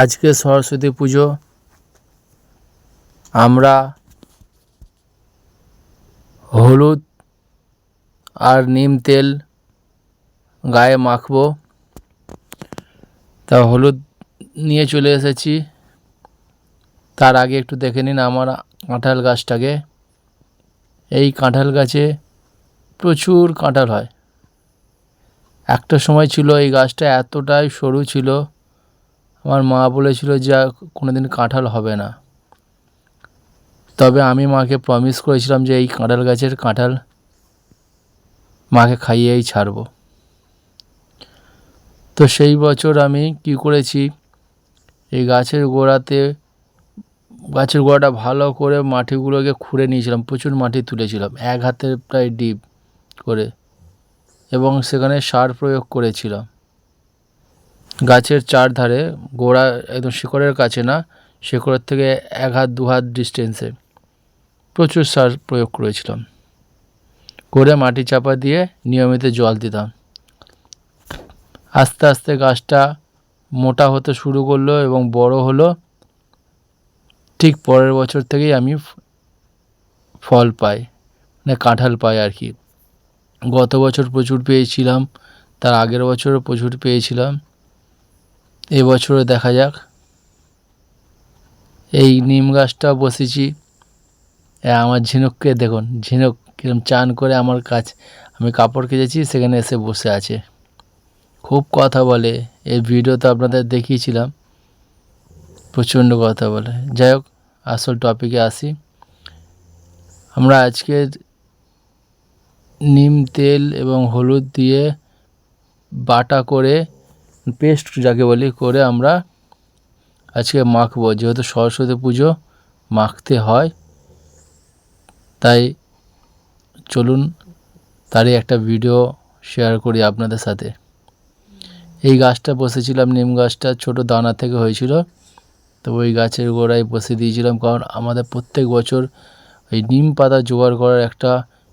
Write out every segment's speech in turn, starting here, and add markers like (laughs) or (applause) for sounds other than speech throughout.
আজকে সরস্বতী পুজো। আমরা হলুদ আর নিম তেল গায়ে মাখবো। তা হলুদ নিয়ে চলে এসেছি। তার আগে একটু দেখে নিন আমার কাঁঠাল গাছটাকে। এই কাঁঠাল গাছে প্রচুর কাঁঠাল হয়। একটা সময় ছিল এই গাছটা এতটাই সরু ছিল আমার মা বলেছিল যে আর কোনোদিন কাঁঠাল হবে না। তবে আমি মাকে প্রমিস করেছিলাম যে এই কাঁঠাল গাছের কাঁঠাল মাকে খাইয়েই ছাড়বো। তো সেই বছর আমি কি করেছি, এই গাছের গোড়াতে, গাছের গোড়াটা ভালো করে মাটিগুলোকে খুঁড়ে নিয়েছিলাম, প্রচুর মাটি তুলেছিলাম, এক হাতের প্রায় ডিপ করে, এবং সেখানে সার প্রয়োগ করেছিলাম। গাছের চারধারে গোড়া একদম শিকড়ের কাছে না, শিকড়ের থেকে এক হাত, দু হাত ডিস্টেন্সে প্রচুর সার প্রয়োগ করেছিলাম। করে মাটি চাপা দিয়ে নিয়মিত জল দিতাম। আস্তে আস্তে গাছটা মোটা হতে শুরু করল এবং বড় হলো। ঠিক পরের বছর থেকেই আমি ফল পাই মানে কাঁঠাল পাই আর কি। গত বছর প্রচুর পেয়েছিলাম, তার আগের বছরও প্রচুর পেয়েছিলাম। এবছরও দেখা যাক। এই নিম গাছটা বসেছি। আমার ঝিনুককে দেখুন, ঝিনুক কিরম চান করে আমার কাছ আমি কাপড় কেচেছি, সেখানে এসে বসে আছে। খুব কথা বলে। এই ভিডিও তো আপনাদের দেখিয়েছিলাম। প্রচণ্ড কথা বলে। যাই হোক, আসল টপিকে আসি। আমরা আজকে নিম তেল এবং হলুদ দিয়ে বাটা করে পেস্ট যাকে বলি করে আমরা আজকে মাখবো। যেহেতু সরস্বতী পুজো মাখতে হয়, তাই চলুন তারই একটা ভিডিও শেয়ার করি আপনাদের সাথে। এই গাছটা বসেছিলাম, নিম গাছটা ছোট দানা থেকে হয়েছিল, তো ওই গাছের গোড়ায় বসে দিয়েছিলাম, কারণ আমাদের প্রত্যেক বছর ওই নিম পাতা জোগাড় করার একটা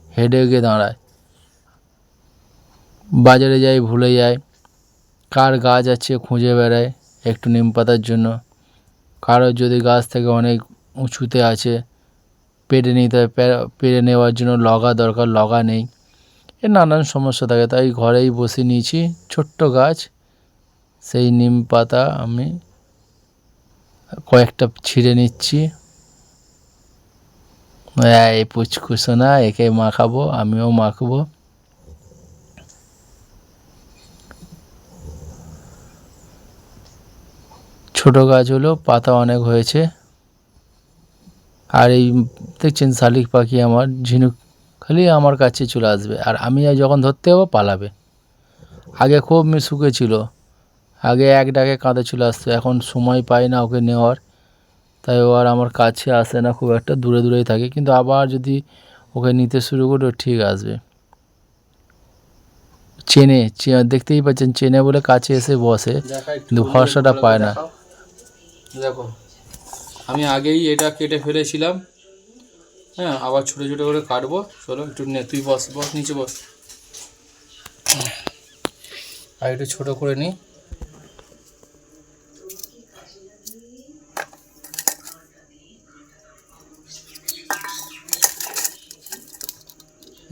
হেডেকে দাঁড়ায়। বাজারে যাই, ভুলে যায় কার গাছ আছে খুঁজে বেড়ায় একটু নিম পাতার জন্য। কারও যদি গাছ থেকে অনেক উঁচুতে আছে পেরে নিতে হয় পে- পেরে নেওয়ার জন্য লগা দরকার, লগা নেই। এ নানান সমস্যা থাকে। তাই ঘরেই বসে নিয়েছি ছোট্ট গাছ। সেই নিম পাতা আমি কয়েকটা ছিঁড়ে নিচ্ছি। এই পুচকুসো না একে মাখাবো, আমিও মাখবো। ছোট গাছ হলো, পাতা অনেক হয়েছে। আর এই দেখছেন শালিক পাখি আমার, ঝিনুক খালি আমার কাছে চলে আসবে, আর আমি যখন ধরতে যাব, পালাবে। আগে খুব মিশুকে ছিল, আগে এক ডাকে কাঁধে চলে আসতো, এখন সময় পাই না ওকে নেওয়ার। তাই ও আর আমার কাছে আসে না, খুব একটা দূরে দূরেই থাকে, কিন্তু আবার যদি ওকে নিতে শুরু করি ঠিক আসবে। চেনে দেখতেই পাচ্ছেন, চেনে বলে কাছে এসে বসে, কিন্তু ভরসাটা পায় না। দেখো, আমি আগেই এটা কেটে ফেলেছিলাম। হ্যাঁ আবার ছোটো ছোটো করে কাটবো। চলো, একটু নে, তুই বস বস, নিচে বস। আর একটু ছোটো করে নিই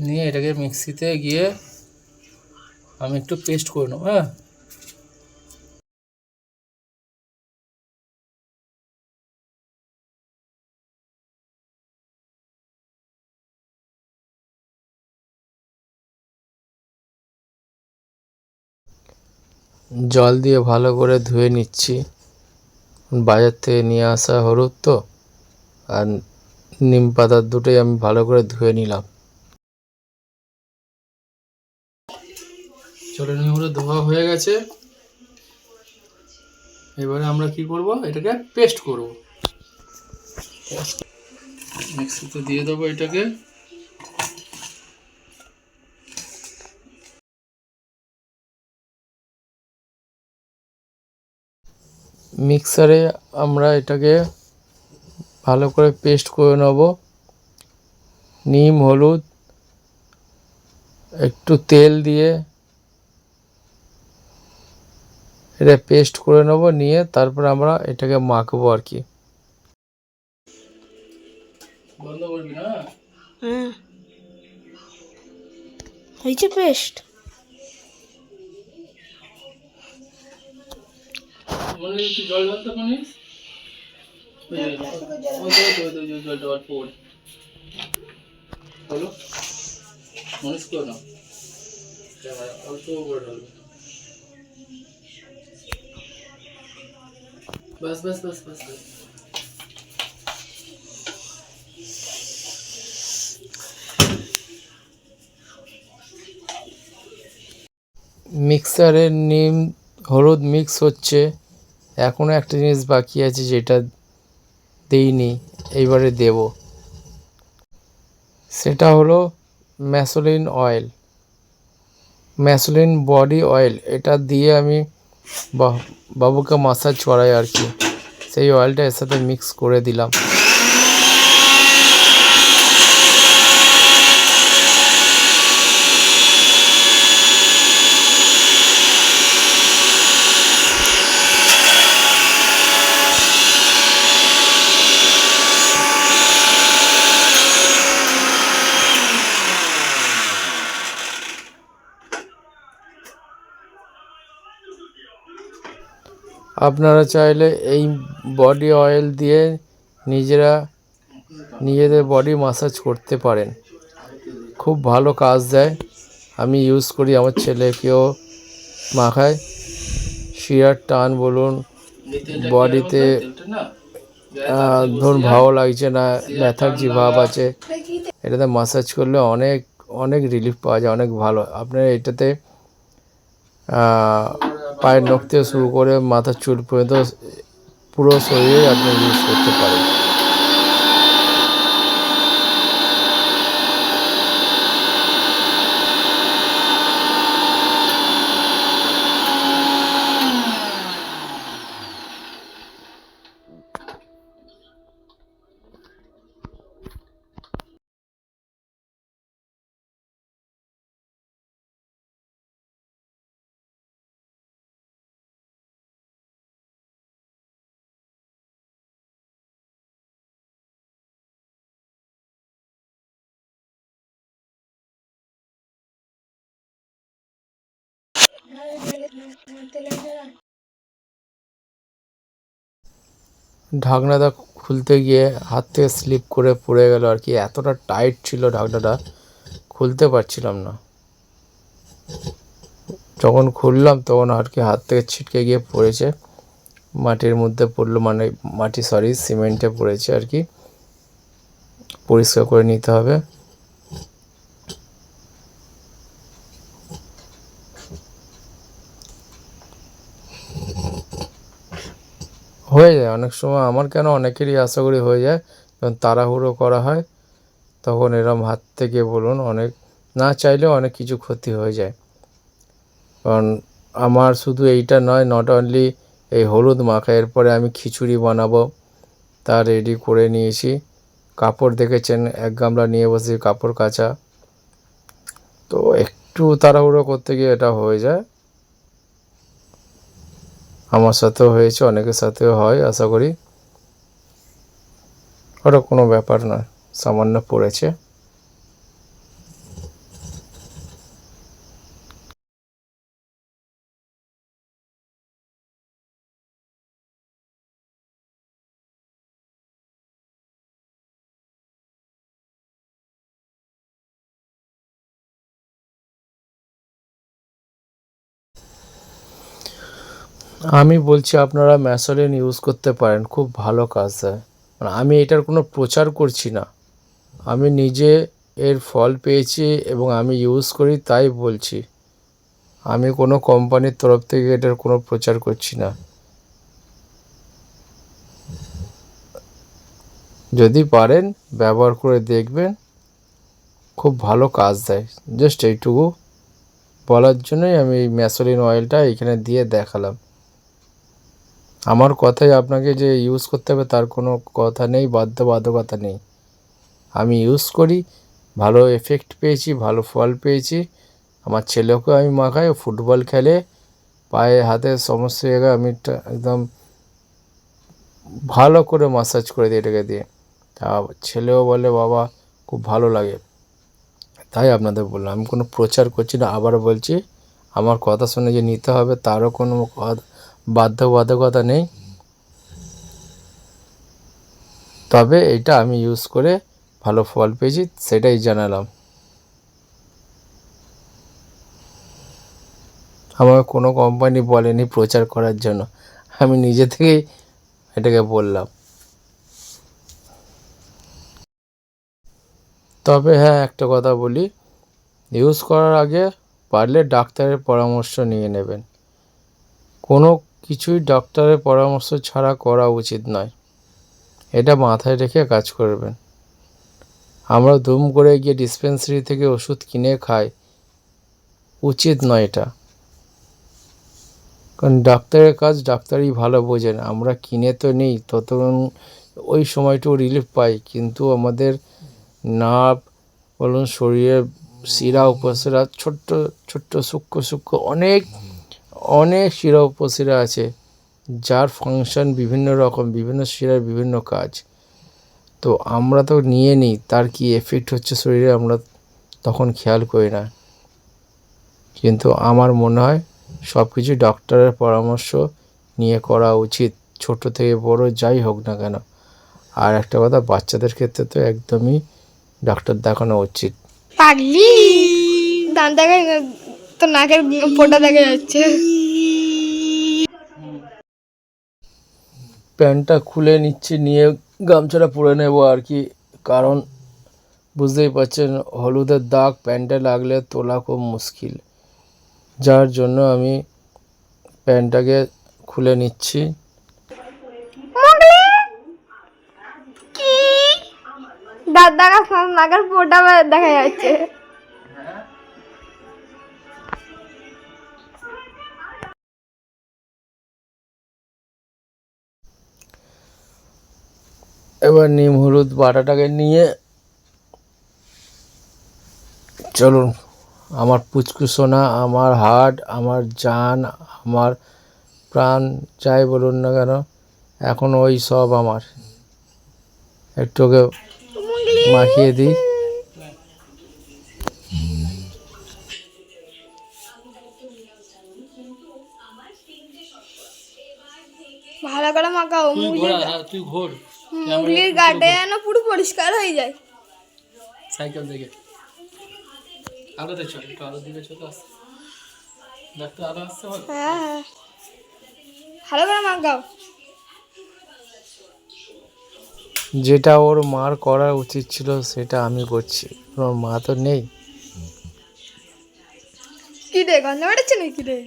নিয়ে এটাকে মিক্সিতে গিয়ে আমি একটু পেস্ট করে নেব হ্যাঁ? জল দিয়ে ভালো করে ধুয়ে নিচ্ছি। বাজার থেকে নিয়ে আসা হলুদ তো, আর নিম পাতার দুটোই আমি ভালো করে ধুয়ে নিলাম। চলো নিয়মগুলো ধোয়া হয়ে গেছে। এবারে আমরা কি করব? এটাকে পেস্ট করব। মিক্সিতে দিয়ে দেবো এটাকে। মিক্সারে আমরা এটাকে ভালো করে পেস্ট করে নেব। নিম হলুদ একটু তেল দিয়ে এটা পেস্ট করে নেব নিয়ে তারপর আমরা এটাকে মাখবো আর কি। বন্ধ করবি না? হ্যাঁ। হয়েছে পেস্ট। মনে হয় একটু জল ঢালতে পারিস ওই যে, ওই যে, ওই যে, ওই যে, ওই যে, জলটা অল্প করে হলো মনিস করো না। অল্প করে ঢালবে বাস বাস বাস বাস বাস। মিক্সারে নিম হলুদ মিক্স হচ্ছে। এখনও একটা জিনিস বাকি আছে যেটা দেইনি, এইবারে দেব। সেটা হলো ম্যাসোলিন অয়েল। ম্যাসোলিন বডি অয়েল, এটা দিয়ে আমি বাবুকে মাসাজ করাই আর কি। সেই অয়েলটা এর সাথে মিক্স করে দিলাম। আপনারা চাইলে এই বডি অয়েল দিয়ে নিজেরা নিজেদের বডি মাসাজ করতে পারেন। খুব ভালো কাজ দেয়। আমি ইউজ করি আমার ছেলেকেও মাখায়। শিরার টান বলুন বডিতে ধরুন ভালো লাগছে না ল্যাথার্জি ভাব আছে, এটাতে মাসাজ করলে অনেক অনেক রিলিফ পাওয়া যায়, অনেক ভালো। আপনার এটাতে পায়ের নখ থেকে শুরু করে মাথার চুল পর্যন্ত পুরো শরীরে আপনি ইউজ করতে পারেন। ঢাকনাটা খুলতে গিয়ে হাত থেকে স্লিপ করে পড়ে গেল আর কি। এতটা টাইট ছিল ঢাকনাটা, খুলতে পারছিলাম না। যখন খুললাম তখন আর কি হাত থেকে ছিটকে গিয়ে পড়েছে। মাটির মধ্যে পড়ল মানে মাটি সরি সিমেন্টে পড়েছে আর কি। পরিষ্কার করে নিতে হবে। হয়ে যায়, অনেক সময় আমার কেন অনেকেরই আশা করি হয়ে যায়, যখন তাড়াহুড়ো করা হয়, তখন এরম হাত থেকে বলুন অনেক, না চাইলেও অনেক কিছু ক্ষতি হয়ে যায়। কারণ আমার শুধু এইটা নয় নট অনলি এই হলুদ মাখা, এরপরে আমি খিচুড়ি বানাবো, তা রেডি করে নিয়েছি। কাপড় দেখেছেন, এক গামলা নিয়ে বসে কাপড় কাচা। তো একটু তাড়াহুড়ো করতে গিয়ে এটা হয়ে যায়। আমার সাথেও হয়েছে অনেকের সাথেও হয় আশা করি। ওটা কোনো ব্যাপার নয় সামান্য পড়েছে। আমি বলছি আপনারা ম্যাসোলিন ইউজ করতে পারেন, খুব ভালো কাজ দেয় মানে আমি এটার কোনো প্রচার করছি না। আমি নিজে এর ফল পেয়েছি এবং আমি ইউজ করি তাই বলছি। আমি কোনো কোম্পানির তরফ থেকে এটার কোনো প্রচার করছি না। যদি পারেন, ব্যবহার করে দেখবেন, খুব ভালো কাজ দেয়। জাস্ট এইটুকু বলার জন্যই আমি ম্যাসোলিন অয়েলটা এখানে দিয়ে দেখালাম। আমার কথাই আপনাকে যে ইউজ করতে হবে তার কোনো কথা নেই, বাধ্যবাধকতা নেই। আমি ইউজ করি, ভালো এফেক্ট পেয়েছি, ভালো ফল পেয়েছি। আমার ছেলেকেও আমি মাখাই ফুটবল খেলে, পায়ে হাতে সমস্ত জায়গায় আমি একদম ভালো করে মাসাজ করে দিই এটাকে দিয়ে। তা ছেলেও বলে, বাবা, খুব ভালো লাগে। তাই আপনাদের বললাম, আমি কোনো প্রচার করছি না, আবার বলছি, আমার কথা শুনে যে নিতে হবে, তারও কোনো কথা- বাধ্যবাধকতা নেই। তবে এটা আমি ইউজ করে ভালো ফল পেয়েছি, সেটাই জানালাম। আমাকে কোনো কোম্পানি বলেনি প্রচার করার জন্য। আমি নিজে থেকেই এটাকে বললাম। তবে হ্যাঁ একটা কথা বলি। ইউজ করার আগে পারলে ডাক্তারের পরামর্শ নিয়ে নেবেন। কোনো কিছুই ডাক্তারের পরামর্শ ছাড়া করা উচিত নয়। এটা মাথায় রেখে কাজ করবেন। আমরা দুম করে গিয়ে ডিসপেন্সারি থেকে ওষুধ কিনে খাই। উচিত নয় এটা। কারণ ডাক্তারের কাজ ডাক্তারই ভালো বোঝেন। আমরা কিনে তো নেই, ততক্ষণ ওই সময়টুকু রিলিফ পাই। কিন্তু আমাদের নার্ভ, বলুন শরীরের শিরা, উপশিরা, ছোট্ট ছোট্ট, সূক্ষ্ম সূক্ষ্ম অনেক অনেক শিরা উপশিরা আছে, যার ফাংশন বিভিন্ন রকম, বিভিন্ন শিরার বিভিন্ন কাজ। তো আমরা তো নিয়ে নিই, তার কি এফেক্ট হচ্ছে শরীরে আমরা তখন খেয়াল করি না। কিন্তু আমার মনে হয় সব কিছু ডক্টরের পরামর্শ নিয়ে করা উচিত, ছোট থেকে বড় যাই হোক না কেন। আর একটা কথা, বাচ্চাদের ক্ষেত্রে তো একদমই ডাক্তার দেখানো উচিত। তো নাকের ফোঁটা দেখা যাচ্ছে। প্যান্টটা খুলে নিচ্ছি নিয়ে গামছাটা পরে নেব আর কি। কারণ বুঝতেই পারছেন হলুদের দাগ প্যান্টে লাগলে তোলা খুব মুশকিল। যার জন্য আমি প্যান্টটাকে খুলে নিচ্ছি। দেখা নাকের ফোঁটা দেখা যাচ্ছে। এবার নিম হলুদ বাটাটাকে নিয়ে চলুন আমার পুচকু সোনা আমার হার্ট আমার জান আমার প্রাণ যাই বলুন না কেন এখন ওই সব আমার। একটু ওকে মাখিয়ে দিই। ভালো করে মাখাও তুই ঘোরা তুই ঘোর। মুগলির গাটা যেন পুরো পরিষ্কার হয়ে যায়। সাইকেল থেকে আলোতে চল একটু দিকে চলে আলো আসছে হ্যাঁ হ্যাঁ। ভালো করে মাখাও। যেটা ওর মার করা উচিত ছিল সেটা আমি করছি। ওর মা তো নেই। কি রে গন্ধ বেড়েছে নাকি রে?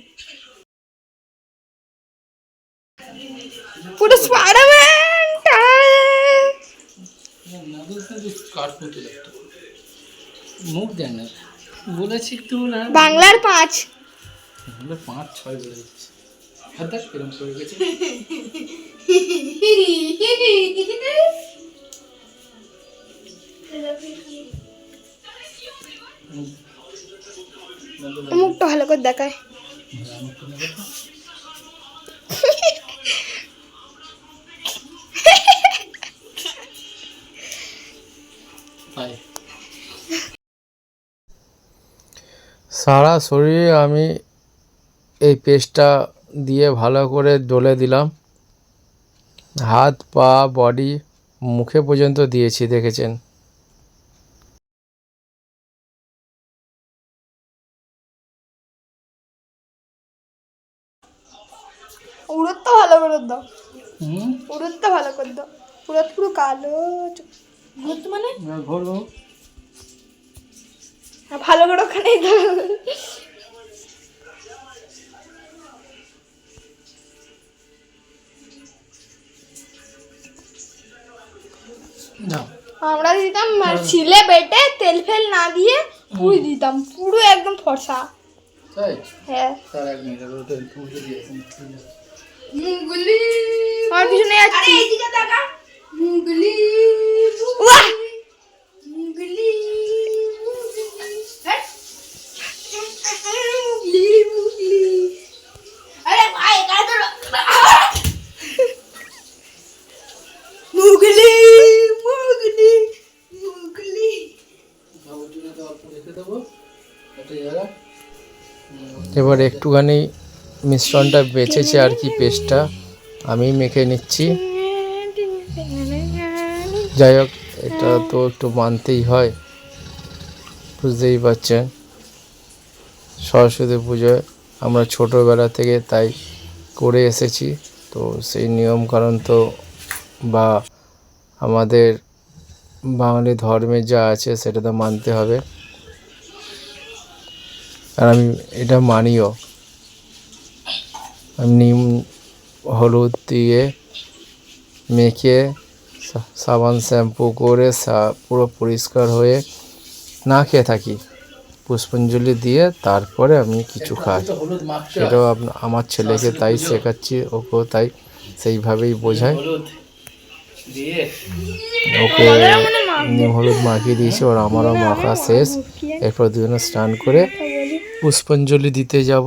মুখ দেন না। বলেছি একটু না। বাংলার পাঁচ। আমরা পাঁচ ছয় বলে দিচ্ছি। দেখ কিরম করে গেছে। মুখটা ভালো করে দেখায়। (laughs) সারা শরীরে আমি এই পেস্টটা দিয়ে ভালো করে ডলে দিলাম। হাত পা বডি মুখে পর্যন্ত দিয়েছি দেখেছেন? ভালো করে দাও। ভালো করে পুরো কালো মানে? ঘোর। বাবু ভালো করে ওখানেই দাও আমরা দিতাম ছিলে বেটে তেল ফেল না দিয়ে পুরি দিতাম পুরো একদম ফর্সা। হ্যাঁ। মুগলি আমার পিছনে যাচ্ছি। মুগলি মুগলি এবার। একটুখানি মিশ্রণটা বেঁচেছে আর কি পেস্টটা। আমি মেখে নিচ্ছি। যাই হোক, এটা তো একটু মানতেই হয়। বুঝতেই পারছেন। সরস্বতী পুজোয় আমরা ছোটোবেলা থেকে তাই করে এসেছি। তো সেই নিয়মকানুন তো বা আমাদের বাঙালি ধর্মে যা আছে সেটা তো মানতে হবে। আর আমি এটা মানিও। আমি নিম হলুদ দিয়ে মেখে সাবান শ্যাম্পু করে পুরো পরিষ্কার হয়ে না খেয়ে থাকি। পুষ্পাঞ্জলি দিয়ে তারপরে আমি কিছু খাই। সেটাও আমার ছেলেকে তাই শেখাচ্ছি ওকেও তাই সেইভাবেই বোঝায়। ওকে নিম হলুদ মাখিয়ে দিয়েছি ওর আমারও মাখা শেষ। এরপর দুজনে স্নান করে পুষ্পাঞ্জলি দিতে যাব।